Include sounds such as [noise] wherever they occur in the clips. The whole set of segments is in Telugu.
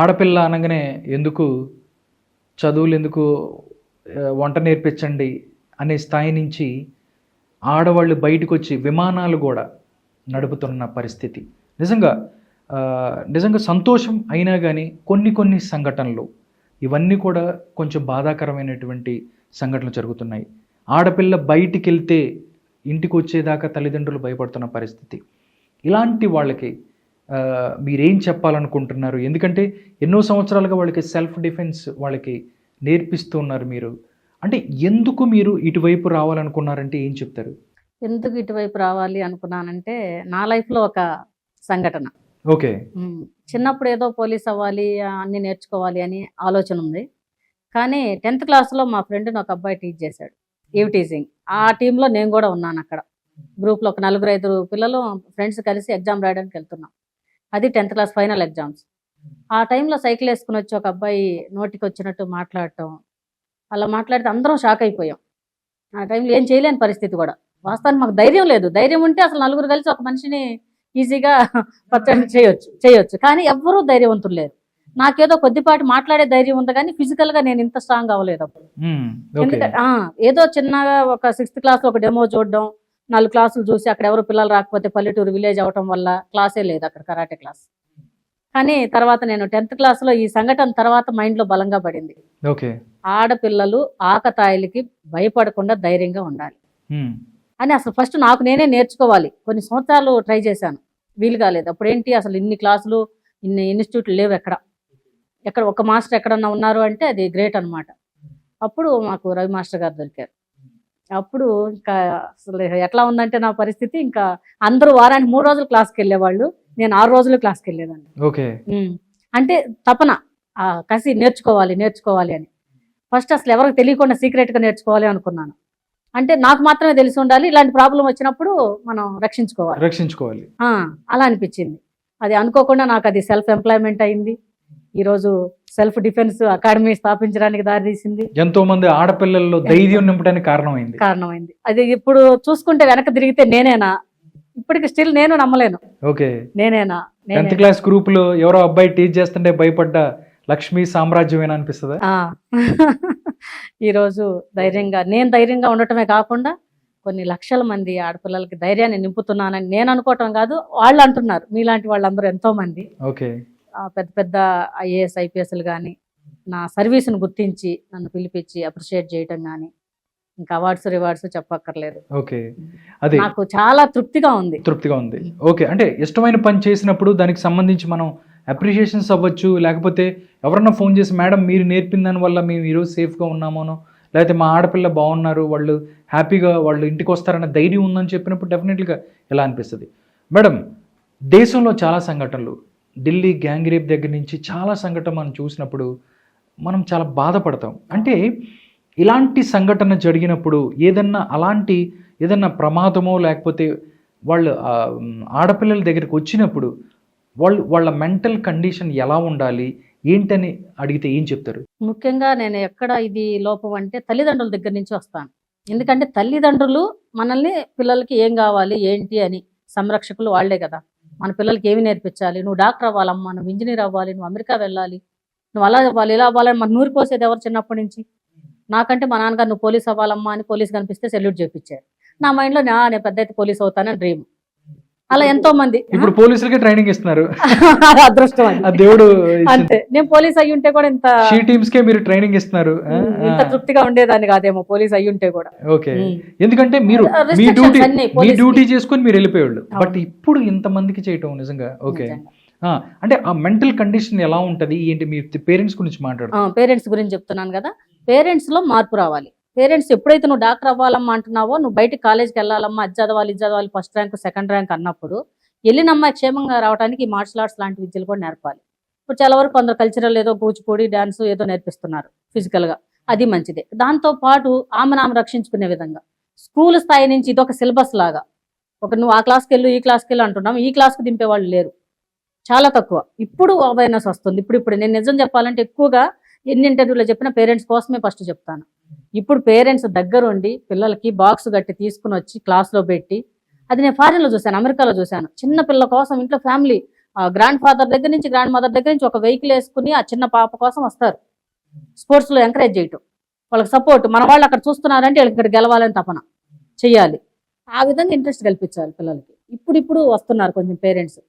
ఆడపిల్ల అనగానే ఎందుకు చదువులు ఎందుకు వంట నేర్పించండి అనే స్థాయి నుంచి ఆడవాళ్ళు బయటకు వచ్చి విమానాలు కూడా నడుపుతున్న పరిస్థితి. నిజంగా నిజంగా సంతోషం అయినా కానీ కొన్ని కొన్ని సంఘటనలు ఇవన్నీ కూడా కొంచెం బాధాకరమైనటువంటి సంఘటనలు జరుగుతున్నాయి. ఆడపిల్ల బయటికి వెళ్తే ఇంటికి వచ్చేదాకా తల్లిదండ్రులు భయపడుతున్న పరిస్థితి. ఇలాంటి వాళ్ళకి మీరేం చెప్పాలనుకుంటున్నారు? ఎందుకంటే ఎన్నో సంవత్సరాలుగా వాళ్ళకి సెల్ఫ్ డిఫెన్స్ వాళ్ళకి నేర్పిస్తూ ఉన్నారు మీరు. అంటే ఎందుకు మీరు ఇటువైపు రావాలనుకున్నారంటే ఏం చెప్తారు? ఎందుకు ఇటువైపు రావాలి అనుకున్నానంటే నా లైఫ్లో ఒక సంఘటన. ఓకే. చిన్నప్పుడు ఏదో పోలీస్ అవ్వాలి అన్ని నేర్చుకోవాలి అని ఆలోచన ఉంది. కానీ టెన్త్ క్లాస్లో మా ఫ్రెండ్ని ఒక అబ్బాయి టీచ్ చేశాడు. ఈవ్ టీచింగ్ ఆ టీంలో నేను కూడా ఉన్నాను అక్కడ. గ్రూప్లో ఒక నలుగురు ఐదుగురు పిల్లలు ఫ్రెండ్స్ కలిసి ఎగ్జామ్ రాయడానికి వెళ్తున్నాం. అది టెన్త్ క్లాస్ ఫైనల్ ఎగ్జామ్స్. ఆ టైంలో సైకిల్ వేసుకుని వచ్చి ఒక అబ్బాయి నోటికి వచ్చినట్టు మాట్లాడటం. అలా మాట్లాడితే అందరం షాక్ అయిపోయాం. ఆ టైంలో ఏం చేయలేని పరిస్థితి కూడా. వాస్తవానికి మాకు ధైర్యం లేదు. ధైర్యం ఉంటే అసలు నలుగురు కలిసి ఒక మనిషిని ఈజీగా పచ్చడి చేయొచ్చు చేయొచ్చు. కానీ ఎవ్వరూ ధైర్యవంతులు లేరు. నాకేదో కొద్దిపాటి మాట్లాడే ధైర్యం ఉంది కానీ ఫిజికల్గా నేను ఇంత స్ట్రాంగ్ అవ్వలేదు అప్పుడు. ఎందుకంటే ఆ, ఏదో చిన్నగా ఒక సిక్స్త్ క్లాస్లో ఒక డెమో చూడడం నాలుగు క్లాసులు చూసి అక్కడ ఎవరు పిల్లలు రాకపోతే పల్లెటూరు విలేజ్ అవటం వల్ల క్లాసే లేదు అక్కడ కరాటే క్లాస్ కానీ తర్వాత నేను టెన్త్ క్లాస్లో ఈ సంఘటన తర్వాత మైండ్లో బలంగా పడింది. ఆడపిల్లలు ఆకతాయిలకి భయపడకుండా ధైర్యంగా ఉండాలి. అని అసలు ఫస్ట్ నాకు నేనే నేర్చుకోవాలి. కొన్ని సంవత్సరాలు ట్రై చేశాను. వీలు కాలేదు. అప్పుడు ఏంటి? అసలు ఇన్ని క్లాసులు ఇన్ని ఇన్స్టిట్యూట్లు లేవు ఎక్కడ? ఎక్కడ ఒక మాస్టర్ ఎక్కడన్నా ఉన్నారు అంటే అది గ్రేట్ అన్నమాట. అప్పుడు మాకు రవి మాస్టర్ గారు దొరికారు. అప్పుడు ఇంకా అసలు ఎట్లా ఉందంటే నా పరిస్థితి ఇంకా అందరూ వారానికి మూడు రోజులు క్లాస్కి వెళ్ళేవాళ్ళు. నేను ఆరు రోజులు క్లాస్కి వెళ్ళేదాన్ని. ఓకే. అంటే తపన ఆ కసి నేర్చుకోవాలి నేర్చుకోవాలి అని. ఫస్ట్ అసలు ఎవరికి తెలియకుండా సీక్రెట్గా నేర్చుకోవాలి అనుకున్నాను. అంటే నాకు మాత్రమే తెలిసి ఉండాలి ఇలాంటి ప్రాబ్లం వచ్చినప్పుడు మనం రక్షించుకోవాలి. రక్షించుకోవాలి. ఆ, అలా అనిపించింది. అది అనుకోకుండా నాకు అది సెల్ఫ్ ఎంప్లాయ్మెంట్ అయింది. ఈరోజు సెల్ఫ్ డిఫెన్స్ అకాడమీ స్థాపించడానికి దారితీసింది ఎంతో మంది ఆడపిల్లల్లో ధైర్యం నింపడానికి కారణమైంది. కారణమైంది. అది ఇప్పుడు చూసుకుంటే వెనక తిరిగితే నేనేనా? ఇప్పటికి స్టిల్ నేను నమ్మలేను. ఓకే. నేనేనా? టెన్త్ క్లాస్ గ్రూప్లో ఎవరో అబ్బాయి టీచ్ చేస్తుంటే భయపడ్డ లక్ష్మీ సామ్రాజ్యమేనా అనిపిస్తుందా? ఆ. [laughs] ఈరోజు ధైర్యంగా నేను ధైర్యంగా ఉండటమే కాకుండా కొన్ని లక్షల మంది ఆడపిల్లలకి ధైర్యాన్ని నింపుతున్నానని నేను అనుకోవటం కాదు వాళ్ళు అంటున్నారు. మీలాంటి వాళ్ళందరూ ఎంతో మంది ఓకే. పెద్ద పెద్ద ఐఏఎస్ ఐపీఎస్లు కానీ నా సర్వీస్ని గుర్తించి నన్ను పిలిపించి అప్రిషియేట్ చేయటం కానీ ఇంకా అవార్డ్స్ రివార్డ్స్ చెప్పక్కర్లేదు. ఓకే. అదే నాకు చాలా తృప్తిగా ఉంది. తృప్తిగా ఉంది. ఓకే. అంటే ఇష్టమైన పని చేసినప్పుడు దానికి సంబంధించి మనం అప్రిషియేషన్స్ అవ్వచ్చు లేకపోతే ఎవరన్నా ఫోన్ చేసి మేడం మీరు నేర్పిన దాని వల్ల మేము ఈరోజు సేఫ్గా ఉన్నామోనో? లేకపోతే మా ఆడపిల్ల బాగున్నారు వాళ్ళు హ్యాపీగా వాళ్ళు ఇంటికి వస్తారన్న ధైర్యం ఉందని చెప్పినప్పుడు డెఫినెట్గా ఎలా అనిపిస్తుంది? మేడం దేశంలో చాలా సంఘటనలు. ఢిల్లీ గ్యాంగ్ రేప్ దగ్గర నుంచి చాలా సంఘటన మనం చూసినప్పుడు మనం చాలా బాధపడతాం. అంటే ఇలాంటి సంఘటన జరిగినప్పుడు ఏదన్నా అలాంటి ఏదన్నా ప్రమాదమో లేకపోతే వాళ్ళు ఆడపిల్లల దగ్గరికి వచ్చినప్పుడు వాళ్ళు వాళ్ళ మెంటల్ కండిషన్ ఎలా ఉండాలి ఏంటని అడిగితే ఏం చెప్తారు? ముఖ్యంగా నేను ఎక్కడ ఇది లోపం అంటే తల్లిదండ్రుల దగ్గర నుంచి వస్తాను. ఎందుకంటే తల్లిదండ్రులు మనల్ని పిల్లలకి ఏం కావాలి ఏంటి అని సంరక్షకులు వాళ్ళే కదా. మన పిల్లలకి ఏమి నేర్పించాలి? నువ్వు డాక్టర్ అవ్వాలమ్మా నువ్వు ఇంజనీర్ అవ్వాలి నువ్వు అమెరికా వెళ్ళాలి. నువ్వు అలా అవ్వాలి ఇలా అవ్వాలని మన నూరి పోసేది ఎవరు చిన్నప్పటి నుంచి? నాకంటే మా నాన్నగారు నువ్వు పోలీస్ అవ్వాలమ్మా అని పోలీస్ కనిపిస్తే సెల్యూట్ చేపించారు. నా మైండ్లో నా నేను పెద్ద అయితే పోలీస్ అవుతానని డ్రీమ్. అలా ఎంతో మంది. ఇప్పుడు పోలీసులకి ట్రైనింగ్ ఇస్తున్నారు. [laughs] అది అదృష్టం దేవుడు అంతే. నేను పోలీస్ అయ్యి ఉంటే కూడా ఇంత షీ టీమ్స్ కే మీరు ట్రైనింగ్ ఇస్తున్నారు. ఇంత తృప్తిగా ఉండేదాన్ని కాదేమో పోలీస్ అయ్యి ఉంటే కూడా. ఓకే. ఎందుకంటే మీరు మీ డ్యూటీ మీ. డ్యూటీ చేసుకొని మీరు వెళ్ళిపోయేవాళ్ళు. బట్ ఇప్పుడు ఇంతమందికి చేయటం నిజంగా ఓకే. అంటే ఆ మెంటల్ కండిషన్ ఎలా ఉంటది? ఏంటి మీ పేరెంట్స్ గురించి మాట్లాడు. పేరెంట్స్ గురించి చెప్తున్నాను కదా. పేరెంట్స్లో మార్పు రావాలి. పేరెంట్స్ ఎప్పుడైతే నువ్వు డాక్టర్ అవ్వాలమ్మా అంటున్నావో నువ్వు బయట కాలేజ్కి వెళ్ళాలమ్మా అది చదవాలి ఇది చదవాలి ఫస్ట్ ర్యాంక్ సెకండ్ ర్యాంక్ అన్నప్పుడు వెళ్ళిన అమ్మాయి క్షేమంగా రావడానికి మార్షల్ ఆర్ట్స్ లాంటి విద్యలు కూడా నేర్పాలి. ఇప్పుడు చాలా వరకు కొందరు కల్చరల్ ఏదో కూచిపూడి డాన్స్ ఏదో నేర్పిస్తున్నారు ఫిజికల్గా. గా అది మంచిదే. దాంతో పాటు ఆమెను ఆమె రక్షించుకునే విధంగా స్కూల్ స్థాయి నుంచి ఇదొక సిలబస్ లాగా. ఒక నువ్వు ఆ క్లాస్కి వెళ్ళు ఈ క్లాస్కి వెళ్ళు అంటున్నాం. ఈ క్లాస్కి దింపే వాళ్ళు లేరు. చాలా తక్కువ. ఇప్పుడు అవేర్నెస్ వస్తుంది. ఇప్పుడు ఇప్పుడు నేను నిజం చెప్పాలంటే ఎక్కువగా ఎన్ని ఇంటర్వ్యూలో చెప్పినా పేరెంట్స్ కోసమే ఫస్ట్ చెప్తాను. ఇప్పుడు పేరెంట్స్ దగ్గరుండి పిల్లలకి బాక్స్ కట్టి తీసుకుని వచ్చి క్లాస్లో పెట్టి అది నేను ఫారిన్లో చూశాను అమెరికాలో చూశాను. చిన్న పిల్లల కోసం ఇంట్లో ఫ్యామిలీ గ్రాండ్ ఫాదర్ దగ్గర నుంచి గ్రాండ్ మదర్ దగ్గర నుంచి ఒక వెహికల్ వేసుకుని ఆ చిన్న పాప కోసం వస్తారు. స్పోర్ట్స్లో ఎంకరేజ్ చేయటం. వాళ్ళకి సపోర్ట్ మన వాళ్ళు అక్కడ చూస్తున్నారంటే వాళ్ళకి ఇక్కడ గెలవాలని తపన చెయ్యాలి. ఆ విధంగా ఇంట్రెస్ట్ కల్పించాలి పిల్లలకి. ఇప్పుడు ఇప్పుడు వస్తున్నారు కొంచెం పేరెంట్స్.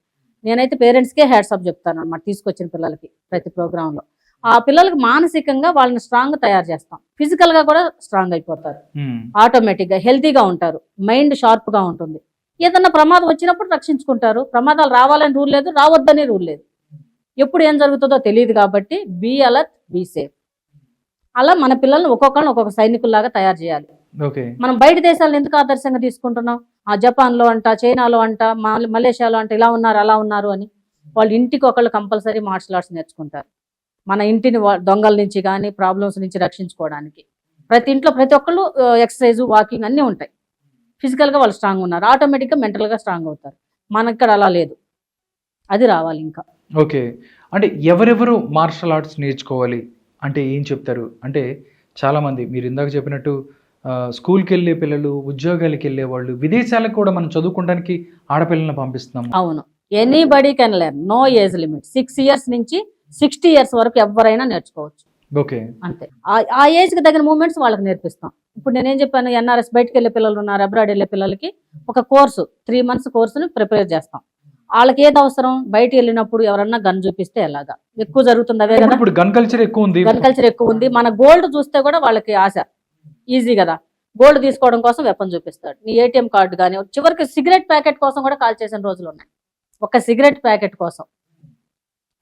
నేనైతే పేరెంట్స్కే హ్యాడ్సప్ చెప్తాను అనమాట తీసుకొచ్చిన పిల్లలకి ప్రతి ప్రోగ్రాంలో. ఆ పిల్లలకి మానసికంగా వాళ్ళని స్ట్రాంగ్ తయారు చేస్తాం. ఫిజికల్గా కూడా స్ట్రాంగ్ అయిపోతారు. ఆటోమేటిక్గా హెల్తీగా ఉంటారు. మైండ్ షార్ప్గా ఉంటుంది. ఏదన్నా ప్రమాదం వచ్చినప్పుడు రక్షించుకుంటారు. ప్రమాదాలు రావాలని రూల్ లేదు రావద్దని రూల్ లేదు. ఎప్పుడు ఏం జరుగుతుందో తెలియదు కాబట్టి బీ అలర్ట్ బీ సేఫ్ అలా మన పిల్లల్ని ఒక్కొక్కరిని ఒక్కొక్క సైనికుల్లాగా తయారు చేయాలి. మనం బయట దేశాలను ఎందుకు ఆదర్శంగా తీసుకుంటున్నాం? ఆ జపాన్లో అంట చైనాలో అంట మల- మలేషియాలో అంట ఇలా ఉన్నారు అలా ఉన్నారు అని వాళ్ళు ఇంటికి ఒకళ్ళు కంపల్సరీ మార్షల్ ఆర్ట్స్ నేర్చుకుంటారు. మన ఇంటిని దొంగల నుంచి కానీ ప్రాబ్లమ్స్ నుంచి రక్షించుకోవడానికి. ప్రతి ఇంట్లో ప్రతి ఒక్కళ్ళు ఎక్సర్సైజ్ వాకింగ్ అన్నీ ఉంటాయి. Physical గా వాళ్ళు స్ట్రాంగ్ ఉన్నారు. ఆటోమేటిక్గా మెంటల్గా స్ట్రాంగ్ అవుతారు. మనకి ఇక్కడ అలా లేదు. అది రావాలి ఇంకా. ఓకే. అంటే ఎవరెవరు మార్షల్ ఆర్ట్స్ నేర్చుకోవాలి? అంటే ఏం చెప్తారు? అంటే చాలామంది మీరు ఇందాక చెప్పినట్టు స్కూల్కి వెళ్ళే పిల్లలు ఉద్యోగాలకు వెళ్ళే వాళ్ళు విదేశాలకు కూడా మనం చదువుకోవడానికి ఆడపిల్లల్ని పంపిస్తున్నాము. అవును. Anybody can learn. No age limit. Six years నుంచి సిక్స్టీ ఇయర్స్ వరకు ఎవరైనా నేర్చుకోవచ్చు. అంతే. ఆ- ఆ ఏజ్కి తగిన మూమెంట్స్ వాళ్ళకి నేర్పిస్తాం. ఇప్పుడు నేనేం చెప్పాను ఎన్ఆర్ఎస్ బయటకు వెళ్ళే పిల్లలు ఉన్నారు అబ్రాడ్ వెళ్ళే పిల్లలకి ఒక కోర్సు త్రీ మంత్స్ కోర్సుని ప్రిపేర్ చేస్తాం. వాళ్ళకి ఏది అవసరం? బయట వెళ్ళినప్పుడు ఎవరన్నా గన్ చూపిస్తే ఎలాగా? ఎక్కువ జరుగుతుంది అవే కదా ఇప్పుడు గన్ కల్చర్ ఎక్కువ ఉంది. గన్ కల్చర్ ఎక్కువ ఉంది. మన గోల్డ్ చూస్తే కూడా వాళ్ళకి ఆశ. ఈజీ కదా. గోల్డ్ తీసుకోవడం కోసం వెపన్ చూపిస్తాడు. నీ ఏటీఎం కార్డు కానీ చివరికి సిగరెట్ ప్యాకెట్ కోసం కూడా కాల్ చేసిన రోజులు ఉన్నాయి. ఒక సిగరెట్ ప్యాకెట్ కోసం.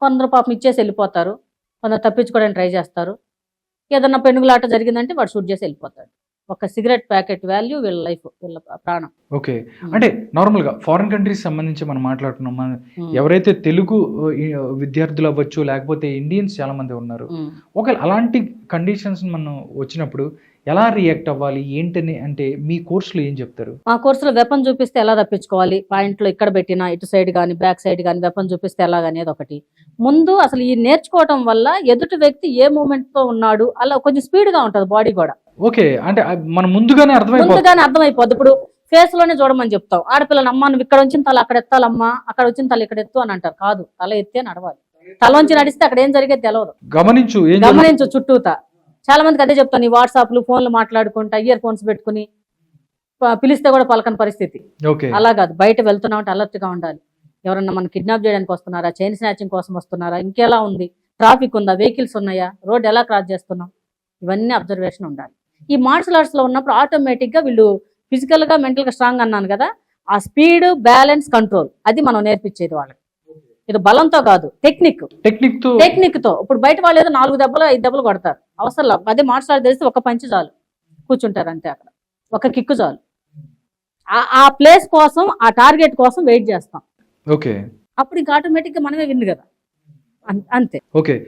కొందరు పాపం ఇచ్చేసి వెళ్ళిపోతారు కొందరు తప్పించుకోవడానికి ట్రై చేస్తారు. ఏదన్నా పెనుగులాట జరిగిందంటే వాడు షూట్ చేసి వెళ్ళిపోతాడు. ఒక సిగరెట్ ప్యాకెట్ వాల్యూ వీళ్ళ లైఫ్ వీళ్ళ ప్రాణం. ఓకే. అంటే నార్మల్గా ఫారిన్ కంట్రీస్ సంబంధించి మనం మాట్లాడుతున్నాం. ఎవరైతే తెలుగు విద్యార్థులు అవ్వచ్చు లేకపోతే ఇండియన్స్ చాలా మంది ఉన్నారు. ఒకవేళ అలాంటి కండిషన్స్ మనం వచ్చినప్పుడు ఎలా రియాక్ట్ అవ్వాలి? ఏంటని అంటే మీ కోర్సులో ఏం చెప్తారు? మా కోర్సులో వెపన్ చూపిస్తే ఎలా తప్పించుకోవాలి? పాయింట్లో ఇక్కడ పెట్టినా ఇటు సైడ్ కానీ బ్యాక్ సైడ్ కానీ వెపన్ చూపిస్తే ఎలాగ అనేది ఒకటి. ముందు అసలు ఈ నేర్చుకోవటం వల్ల ఎదుటి వ్యక్తి ఏ మూమెంట్తో ఉన్నాడు అలా కొంచెం స్పీడ్గా ఉంటుంది బాడీ కూడా. ఓకే అంటే మనం ముందుగానే అర్థమైపోతుంది. ముందుగానే అర్థమైపోద్ది. ఇప్పుడు ఫేస్లోనే చూడమని చెప్తాం ఆడపిల్లని అమ్మ నువ్వు ఇక్కడ వచ్చిన తల అక్కడ ఎత్తాలమ్మా అక్కడ వచ్చిన తల ఇక్కడ ఎత్తు అని అంటారు. కాదు తల ఎత్తే నడవాలి. తల వంచి నడిస్తే అక్కడ ఏం జరిగేది తెలియదు గమనించు? గమనించు చుట్టూతా. చాలా మందికి అదే చెప్తాను ఈ వాట్సాప్లు ఫోన్లు మాట్లాడుకుంటా ఇయర్ ఫోన్స్ పెట్టుకుని పిలిస్తే కూడా పలకని పరిస్థితి. అలా కాదు బయట వెళ్తున్నామంటే అలర్ట్గా ఉండాలి. ఎవరన్నా మనం కిడ్నాప్ చేయడానికి వస్తున్నారా చైన్ స్నాచింగ్ కోసం వస్తున్నారా ఇంకెలా ఉంది ట్రాఫిక్ ఉందా వెహికల్స్ ఉన్నాయా రోడ్ ఎలా క్రాస్ చేస్తున్నాం ఇవన్నీ అబ్జర్వేషన్ ఉండాలి. ఈ మార్షల్ ఆర్ట్స్లో ఉన్నప్పుడు ఆటోమేటిక్గా వీళ్ళు ఫిజికల్గా మెంటల్గా స్ట్రాంగ్ అన్నాను కదా ఆ స్పీడ్ బ్యాలెన్స్ కంట్రోల్ అది మనం నేర్పించేది వాళ్ళకి. ఇది బలంతో కాదు టెక్నిక్ టెక్నిక్తో. టెక్నిక్తో. ఇప్పుడు బయట వాళ్ళు ఏదో నాలుగు దెబ్బలు ఐదు దెబ్బలు కొడతారు. అవసరం. అదే మార్షల్ ఆర్ట్ తెలిస్తే ఒక పంచి చాలు. కూర్చుంటారు అంతే అక్కడ. ఒక కిక్కు చాలు. ఆ- ప్లేస్ కోసం ఆ టార్గెట్ కోసం వెయిట్ చేస్తాం. ఓకే అప్పుడు ఇంకా ఆటోమేటిక్గా మనమే విన్ కదా. అంతే. ఓకే